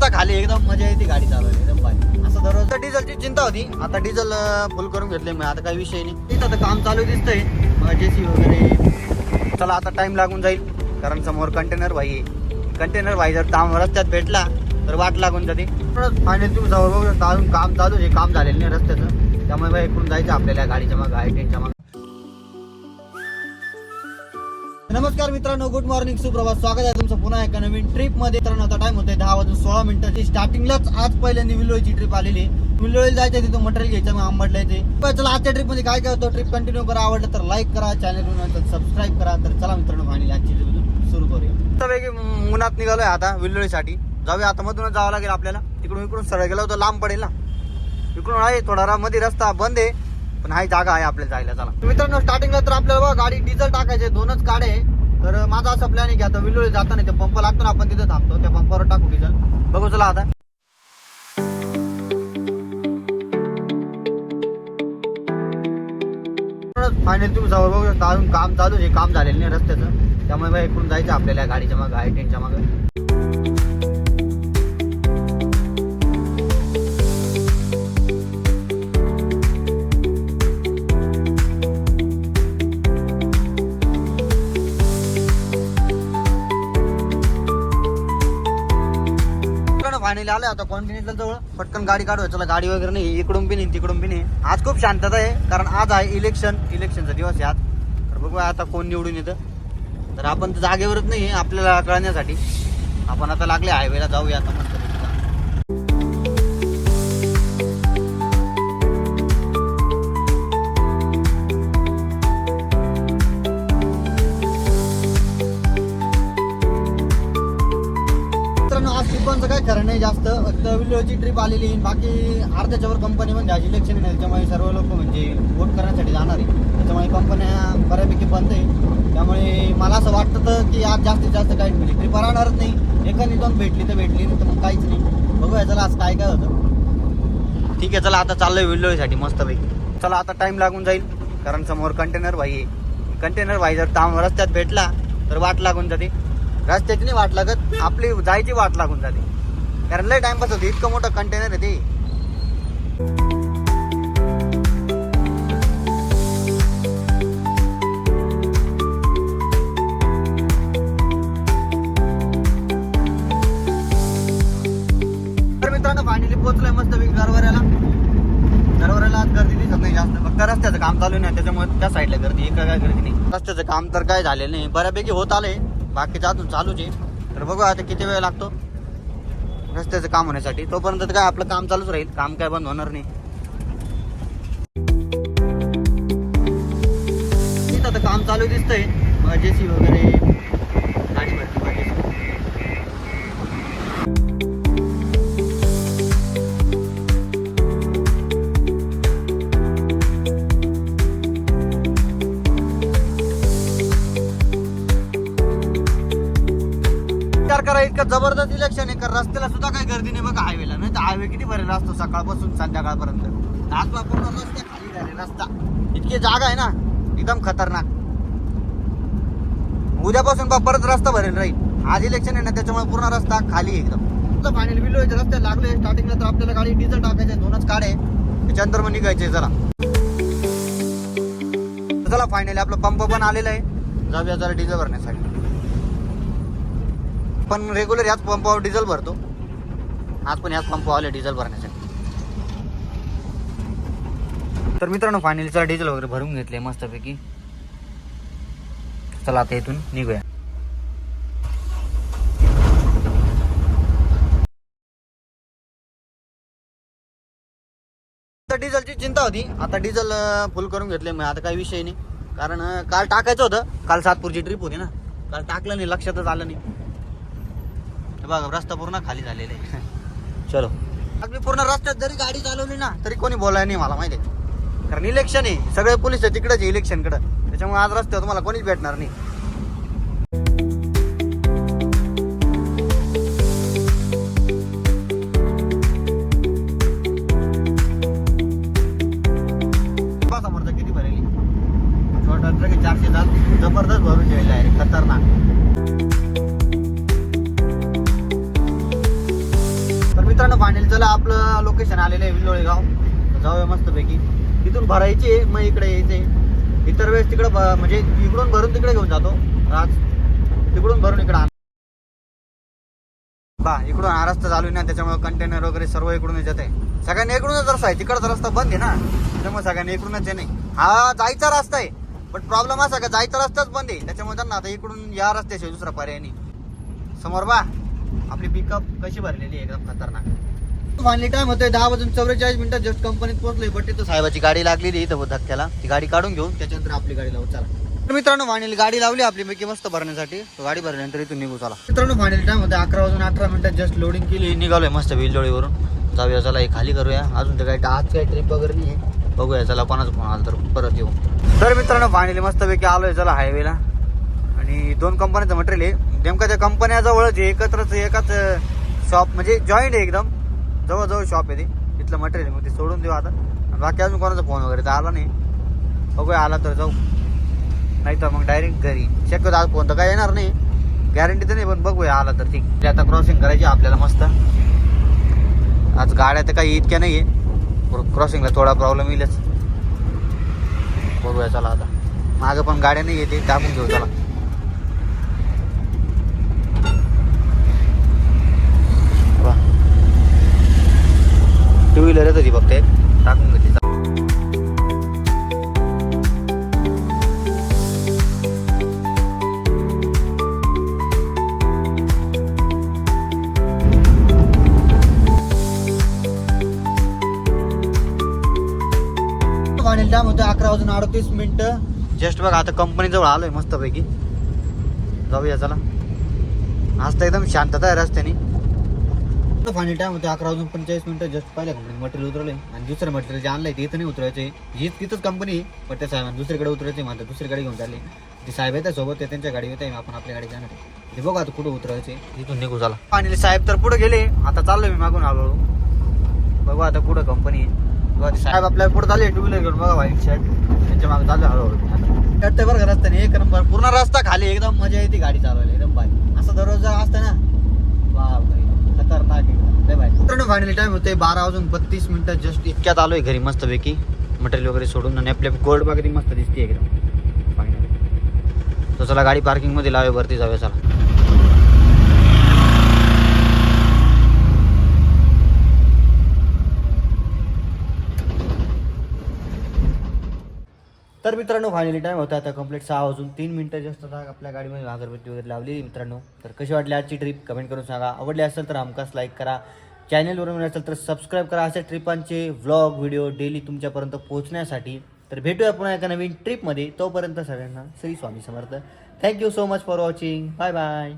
रस्ता खाली एकदम मजा येते गाडी चालवायला एकदम भारी. असं दररोज डिझेलची चिंता होती. आता डिझेल फुल करून घेतले मी. आता काही विषय नाही. तिथं आता काम चालू दिसतंय. जेसी वगैरे. चला आता टाइम लागून जाईल. कारण समोर कंटेनर भाई आहे. कंटेनर भाई जर काम रस्त्यात भेटला तर वाट लागून जाते. फायनल तुम्ही जवळ बघू शकता अजून काम चालू आहे. काम झालेलं नाही रस्त्याचं. त्यामुळे बाई इकडून जायचं आपल्याला गाडीच्या मग आय टेनच्या मग. नमस्कार मित्रांनो गुड मॉर्निंग सुप्रभात. स्वागत आहे तुमचं पुन्हा एका नवीन ट्रिपमध्ये. मित्रांनो आता टाइम होतोय दहा वाजून सोळा मिनिटाची. स्टार्टिंगलाच आज पहिल्यांदा विल्लोळीची ट्रिप आलेली विल्लोळी जायचं तिथं मटेरियल घ्यायचं मग आंबडला ते चला आजच्या ट्रिपमध्ये काय काय होतं ट्रिप कंटिन्यू करा. आवडलं तर लाईक करा चॅनल सबस्क्राईब करा. तर चला मित्रांनो फायनली आजची ट्रिप सुरू करूया. मस्तपैकी उन्हात निघालोय आता विल्लोळीसाठी. जाऊया आता मधूनच जावं लागेल आपल्याला. तिकडून इकडून सरळ गेलो तर लांब पडेल ना. इकडून आहे थोडा मध्ये रस्ता बंद आहे. पण हाय जागा आहे आपल्याला जायला चला. मित्रांनो स्टार्टिंगला तर आपल्याला बघा गाडी डिझेल टाकायचे दोनच गाडे तर माझा असं प्लॅन आहे की आता विलोळी जाताना ते पंप लागतो ना आपण तिथं थांबतो त्या पंपावर टाकू डिझेल बघू चला आता. फायनल तुम्ही जवळ बघू शकता अजून काम चालू आहे काम झालेलं नाही रस्त्याचं. त्यामुळे बाई इकडून जायचं आपल्याला गाडीच्या मागं आय टेनच्या मागं. फायनली आलं आता कॉन्टिन्युअल जवळ. पटकन गाडी काढू चला गाडी वगैरे नाही इकडून बी नाही तिकडून बी नाही. आज खूप शांतता आहे कारण आज आहे इलेक्शन इलेक्शनचा दिवस आहे आज. तर बघूया आता कोण निवडून येतं. तर आपण तर जागेवरच नाही आहे आपल्याला कळण्यासाठी. आपण आता लागले हायवेला जाऊया आता. नाही जास्त. फक्त विल्लोची ट्रिप आलेली आहे. बाकी अर्ध्याच्यावर कंपनी म्हणजे आज इलेक्शन आहे त्याच्यामुळे सर्व लोक म्हणजे वोट करण्यासाठी जाणार आहे. त्याच्यामुळे कंपन्या बऱ्यापैकी बंद आहे. त्यामुळे मला असं वाटतं तर की आज जास्तीत जास्त काही म्हणजे ट्रिप राहणारच नाही. एखादी दोन भेटली तर भेटली नाही तर मग काहीच नाही. बघूया चला आज काय काय होतं. ठीक आहे चला आता चाललोय विल्लोळीसाठी मस्तपैकी. चला आता टाईम लागून जाईल. कारण समोर कंटेनर भाई आहे. कंटेनर भाई जर ताम रस्त्यात भेटला तर वाट लागून जाते. रस्त्याची नाही वाट लागत आपली जायची वाट लागून जाते. कारण लय टाइमपास होते. इतकं मोठं कंटेनर आहे ते. तर मित्रांनो फायनली पोहोचलोय मस्त गरवऱ्याला गरवऱ्याला आज गर्दी दिसत नाही जास्त. फक्त रस्त्याचं काम चालू नाही त्याच्यामुळे त्या साईडला गर्दी एका काय गर्दी नाही. रस्त्याचं काम तर काय झालेलं नाही. बऱ्यापैकी होत आलंय. बाकीचं अजून चालूच आहे. तर बघू आता किती वेळ लागतो. रस्त्याचं काम होण्यासाठी. तोपर्यंत काय आपलं काम चालूच राहील. काम काय बंद होणार नाही. आता काम चालू दिसतंय. जेसी वगैरे इतकं जबरदस्त इलेक्शन आहे का रस्त्याला सुद्धा काही गर्दी नाही बघा हायवेला नाही तर हायवे किती भरेल असतो सकाळपासून संध्याकाळपर्यंत. आज पूर्ण रस्ते खाली झाले रस्ता. इतकी जागा आहे ना एकदम खतरनाक. उद्यापासून बा परत रस्ता भरेल राहील. आज इलेक्शन आहे ना त्याच्यामुळे पूर्ण रस्ता खाली आहे एकदम. फायनल बिलो रस्त्यात लागले स्टार्टिंगला तर आपल्याला गाडी डिझेल टाकायचे दोनच काढे त्याच्यानंतर मग निघायचे जरा चला फायनली आपलं पंप पण आलेला आहे. जाऊया जरा डिझेल भरण्यासाठी. पण रेग्युलर याच पंपावर डिझेल भरतो. आज पण याच पंपावर आले डिझेल भरण्यासाठी तर मित्रांनो फायनलीचा डिझेल वगैरे भरून घेतले मस्तपैकी. चला आता इथून निघूया. तर डिझेलची चिंता होती. आता डिझेल फुल करून घेतले. मी आता काही विषय नाही. कारण काल टाकायचं होतं. काल सातपूरची ट्रिप होती ना. काल टाकलं नाही लक्षातच आलं नाही. बघा रस्ता पूर्ण खाली झालेला आहे. चलो. आज मी पूर्ण रस्त्यात जरी गाडी चालवली ना तरी कोणी बोलाय नाही मला माहिती आहे कारण इलेक्शन आहे. सगळे पोलीस आहे तिकडेच इलेक्शनकडं त्याच्यामुळे आज रस्त्यावर तुम्हाला कोणीच भेटणार नाही. किती भरेली. छोटा चारशे तास जबरदस्त भरून ठेवलेला आहे खतरनाक. चला आपलं लोकेशन आलेलं आहे विलोळेगाव तर जाऊया मस्तपैकी. तिथून भरायची आहे, मग इकडे यायचे. इतर वेळेस तिकडे म्हणजे इकडून भरून तिकडे घेऊन जातो. आज तिकडून भरून इकडे बा इकडून हा रस्ता चालू ना त्याच्यामुळे कंटेनर वगैरे सर्व इकडूनच येत आहे सगळ्यांनी इकडूनच रस्ता आहे. तिकडचा रस्ता बंद आहे ना. त्यामुळे सगळ्यांनी इकडूनच आहे नाही हा जायचा रस्ता आहे. पण प्रॉब्लेम असा का जायचा रस्ताच बंद आहे. त्याच्यामुळे त्यांना आता इकडून या रस्त्याशिवाय दुसरा पर्याय नाही. समोर बा. आपली पिकअप कशी भरलेली आहे? एकदम खतरनाक. फायनली टाइम होतोय दहा वाजून चौवेचाळीस मिनिटात जस्ट कंपनीत पोहोचलोय बट तिथं साहेबाची गाडी लागलेली इथं धक्क्याला. ती गाडी काढून घेऊन त्याच्यानंतर आपली गाडी लावू. चला. तर मित्रांनो फायनली गाडी लावली आपली पैकी मस्त भरण्यासाठी. गाडी भरल्यानंतर इथून निघू चला. मित्रांनो फायनल टाइम होते अकरा वाजून अठरा मिनिटात जस्ट लोडिंग केली. निघालोय मस्त बिलजोळीवरून जाऊया चला हे खाली करूया. अजून तर काही आज काही ट्रिप वगैरे नाही आहे. बघूया चला कोणाचा फोन आला तर परत येऊ. तर मित्रांनो फायनली मस्तपैकी आलोय चला हायवेला आणि दोन कंपन्यांचं मटेरियल आहे. नेमकं त्या कंपन्या जवळच एकत्रच एकाच शॉप म्हणजे जॉईंट आहे एकदम. जवळजवळ शॉप आहे ते. तिथलं मटेरियल मग ते सोडून देऊ आता. आणि बाकी अजून कोणाचा फोन वगैरे तर आला नाही. बघूया आला तर जाऊ. नाही तर मग डायरेक्ट घरी. शक्यतो आज फोन तर काय येणार नाही. गॅरंटी तर नाही पण बघूया आला तर ठीक. ते आता क्रॉसिंग करायची आपल्याला मस्त. आज गाड्या तर काही इतक्या नाही आहे क्रॉसिंगला थोडा प्रॉब्लेम येईलच. बघूया चला आता. मागं पण गाड्या नाही येते टाकून घेऊ चला. टू व्हीलर येत होती फक्त एक. टाकून घेतली. टाइम अकरा वाजून अडतीस मिनिटं. जस्ट बघा आता कंपनी जवळ आलोय मस्तपैकी. जाऊया चला. आज तर एकदम शांतता आहे रस्त्याने. फायनल टाइम होते अकरा वाजून पंचेचाळीस मिनिटं जस्ट पहिल्या कंपनी मटेरियल उतरवले. आणि दुसरं मटेरियल जे आणलंय ते इथं नाही उतरायचे ही तिथंच कंपनी आहे. पण त्या साहेबांना दुसरीकडे उतरायचे म्हणतात दुसरी गाडी घेऊन चालली. ते साहेब येतात सोबत ते त्यांच्या गाडी येते आपण आपल्या गाडी जाणार. ते बघू आता कुठं उतरायचे तिथून निघू चला. फायनली साहेब तर पुढे गेले. आता चाललोय मी मागून हळूहळू. बघू आता कुठं कंपनी आहे. साहेब आपल्या पुढे चालले टू व्हीलर घेऊन बघा व्हाईट शर्ट त्यांच्या मागे चालू आहे हळूहळू. कट्टे बरं का रस्त्याने एक नंबर पूर्ण रस्ता खाली एकदम मजा येते गाडी चालवायला एकदम भारी. असं दररोज असतं ना. खतरनाक मित्रांनो फायनली टाइम होते बारा वाजून बत्तीस मिनिटं. जस्ट इतक्यात आलोय घरी मस्तपैकी. मटेरियल वगैरे सोडून आणि आपल्या गोल्ड बाग मस्त दिसते एकदम. फायनली तो चला गाडी पार्किंगमध्ये लावे वरती जाऊया चला. तर मित्रांनो फायनली टाइम होता. आता कंप्लीट सहा वाजून तीन मिनटं जास्त आता आपल्या गाडीमध्ये अगरबत्ती वगैरे लावली. मित्रांनो तर कशी वाटली आजची ट्रिप कमेंट करून सांगा. आवडली असेल तर हमखास लाईक करा. चॅनलवरून असेल तर सबस्क्राईब करा. अशा ट्रिपांचे व्लॉग व्हिडिओ डेली तुमच्यापर्यंत पोहोचण्यासाठी. तर भेटूया पुन्हा एका नवीन ट्रिपमध्ये तोपर्यंत सगळ्यांना Shri Swami Samarth. Thank you so much for watching bye bye